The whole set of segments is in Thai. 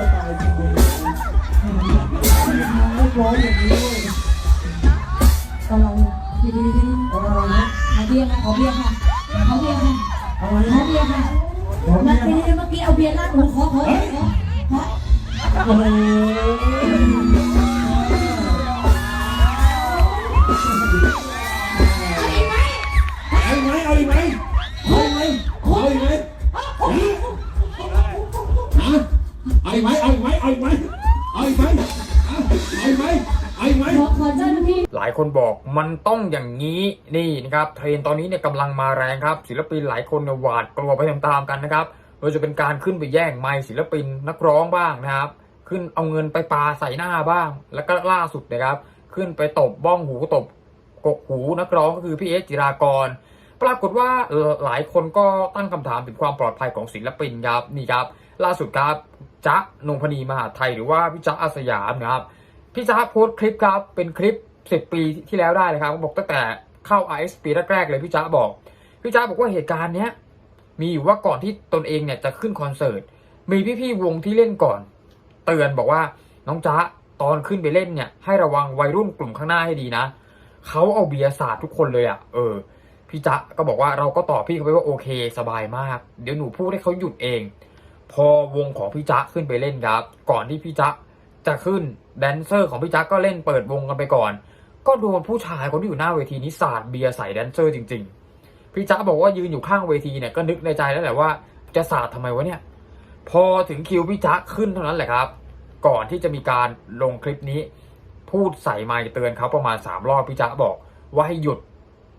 สไตล์จริงเลยไม่ร้องอย่างนี้เลยกำลังดีดีดีเอาอะไรนะขอเบียร์ค่ะขอเบียร์ค่ะขอเบียร์ค่ะเอาอะไรนะเบียร์ค่ะเมื่อกี้เมื่อกี้เอาเบียร์ลาดหัวขอขอขอขอโอ้ อาอีกไหมเอาอีกไหมเอาอีกไหมเอาอีกไหมฮะเอาอีกไหมเอาอีกไหมขอขอเจ้าหน้าที่หลายคนบอกมันต้องอย่างนี้นี่นะครับเทรนด์ตอนนี้เนี่ยกำลังมาแรงครับ ศิลปินหลายคนเนี่ยหวาดกลัวไปตามๆกันนะครับโดยจะเป็นการขึ้นไปแย่งไมค์ศิลปินนักร้องบ้างนะครับ ขึ้นเอาเงินไปปาใส่หน้าบ้าง แล้วก็ล่าสุดนะครับ ขึ้นไปตบบ้องหูตบกกหูนักร้องก็คือพี่เอสจิรากร ปรากฏว่าเอ่อหลายคนก็ตั้งคำถามถึงความปลอดภัยของศิลปินครับนี่ครับ ล่าสุดครับ จ๊ะนงพนีมหาไทยหรือว่าพี่จ๊ะอาสยามนะครับพี่จ๊ะโพสต์คลิปครับเป็นคลิป 10 ปีที่แล้วได้เลยครับบอกตั้งแต่เข้า RS ปีแรกๆเลยพี่จ๊ะบอกพี่จ๊ะบอกว่าเหตุการณ์เนี้ยมีอยู่ว่าก่อนที่ตนเองเนี่ยจะขึ้นคอนเสิร์ตมีพี่ๆวงที่เล่นก่อน เตือนบอกว่าน้องจ๊ะตอนขึ้นไปเล่นเนี่ยให้ระวังวัยรุ่นกลุ่มข้างหน้าให้ดีนะเขาเอาเบียร์สาดทุกคนเลยอะ่ะเออพี่จ๊ะก็บอกว่าเราก็ตอบพี่เขาไปว่าโอเค สบายมาก เดี๋ยวหนูพูดให้เขาหยุดเอง พอวงของพี่จ๊ะขึ้นไปเล่นครับ ก่อนที่พี่จ๊ะจะขึ้นแดนเซอร์ของพี่จ๊ะก็เล่นเปิดวงกันไปก่อน ก็โดนผู้ชายคนที่อยู่หน้าเวทีนี้สาดเบียร์ใส่แดนเซอร์จริง ๆ พี่จ๊ะบอกว่ายืนอยู่ข้างเวทีเนี่ยก็นึกในใจแล้วแหละว่าจะสาดทำไมวะเนี่ย พอถึงคิวพี่จ๊ะขึ้นเท่านั้นแหละครับ ก่อนที่จะมีการลงคลิปนี้ พูดใส่ไมค์เตือนเขาประมาณ3รอบพี่จ๊ะบอกว่าให้หยุด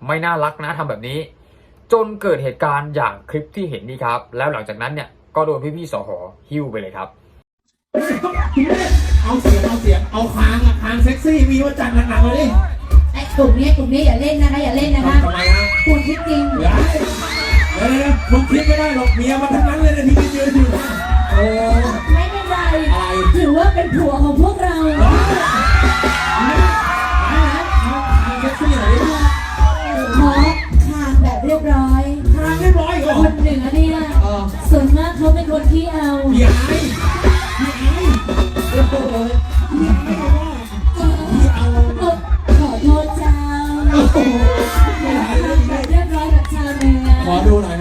ไม่น่ารักนะทำแบบนี้ จนเกิดเหตุการณ์อย่างคลิปที่เห็นนี่ครับ แล้วหลังจากนั้นเนี่ย ก็โดนพี่ๆสหหิ้วไปเลยครับ เอาเสียงเอาเสียงเอาคางอะคางเซ็กซี่มีว่าจัดหนักๆเลยดิไอ้กลุ่มนี้กลุ่มนี้อย่าเล่นนะคะอย่าเล่นนะคะทำไมฮะคุณคิดจริง เดี๋ยวเดี๋ยวเดี๋ยวมึงคิดไม่ได้หรอกเมียมันทั้งนั้นเลยนะที่ไปยืนอยู่นะโอ้ ไม่เป็นไร อะไร ถือว่าเป็นผัวของพวกเราเอา คนที่เอาพี่ไอ้พี่ไอ้โอ้โหพี่ไอ้บอกว่าพี่เอาเออขอโทษเจ้าโอ้โหพี่ไอ้แบบเรียบร้อยแบบชาวเหนือขอดูหน่อย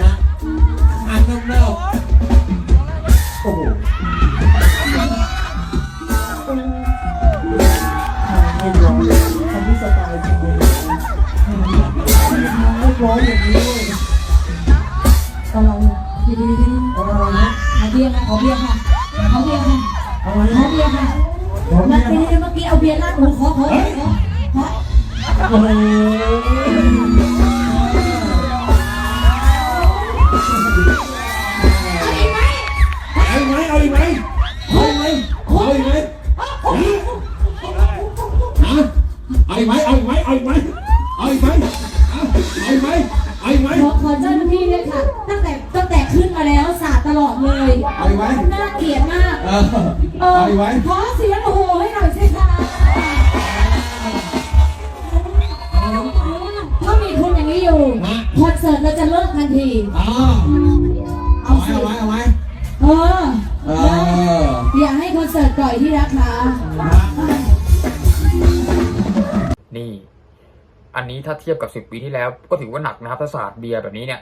อเบียร์ค่ะขอเบียร์ค่ะ ขอเบียร์ค่ะ เอาอะไรขอเบียร์ค่ะขอเมื่เบีอยร์กี้เมื่อกี้เอาเบียร์ราดหนูขอขอขอขอโอ้โหเอาอีกไหมเอาอีกไหมเอาอีกไหมเอาอีกไหมฮะเอาอีกไหมเอาอีกไหมเอาอีกไหมเอาอีกไหมฮะเอาอีกไหมเอาอีก ไหมขอขอเจ้าหน้าที่ด้วยค่ะ ตั้งแต่ตั้งแต่ขึ้นมาแล้วสาดตลอดเลยเอาอีกไหม น่าเกลียดมาก เออเอเอาออีกไหมขอเสียงโอ้โหให้หน่อยสิคะถ้ามีคุณอย่างนี้อยู่คอนเสิร์ตเราจะเลิกทันทีอ่าเอาเอาสิไว้เอาไว้เออ เอออย่าให้คอนเสิร์ตปล่อยที่รักนะ นี่ อันนี้ถ้าเทียบกับ10ปีที่แล้ว ก็ถือว่าหนักนะครับถ้าสาดเบียร์แบบนี้เนี่ย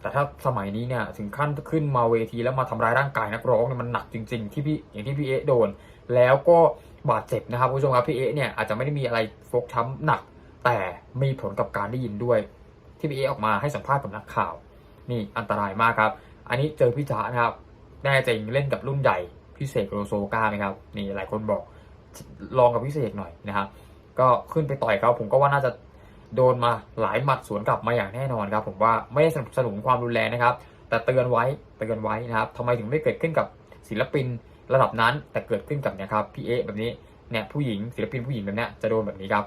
แต่ถ้าสมัยนี้เนี่ยถึงขั้นขึ้นมาเวทีแล้วมาทำร้ายร่างกายนักร้องเนี่ยมันหนักจริง ๆ ที่พี่อย่างที่พี่เอ๊โดน แล้วก็บาดเจ็บนะครับคุณผู้ชมครับพี่เอ๊เนี่ยอาจจะไม่ได้มีอะไรฟกช้ำหนัก แต่มีผลกับการได้ยินด้วย ที่พี่เอ๊ออกมาให้สัมภาษณ์กับนักข่าว นี่อันตรายมากครับ อันนี้เจอพี่จ๋านะครับแน่จริงเล่นกับรุ่นใหญ่พี่เสกโลโซก้าไหมครับนี่หลายคนบอกลองกับพี่เสกหน่อยนะครับก็ขึ้นไปต่อยเขาผมก็ว่าน่าจะ โดนมาหลายหมัดสวนกลับมาอย่างแน่นอนครับ ผมว่าไม่ได้สนับสนุนความรุนแรงนะครับ แต่เตือนไว้เตือนไว้นะครับทำไมถึงไม่เกิดขึ้นกับศิลปินระดับนั้น แต่เกิดขึ้นกับเนี่ยครับพี่เอแบบนี้เนี่ยผู้หญิงศิลปินผู้หญิงแบบเนี้ยจะโดนแบบนี้ครับ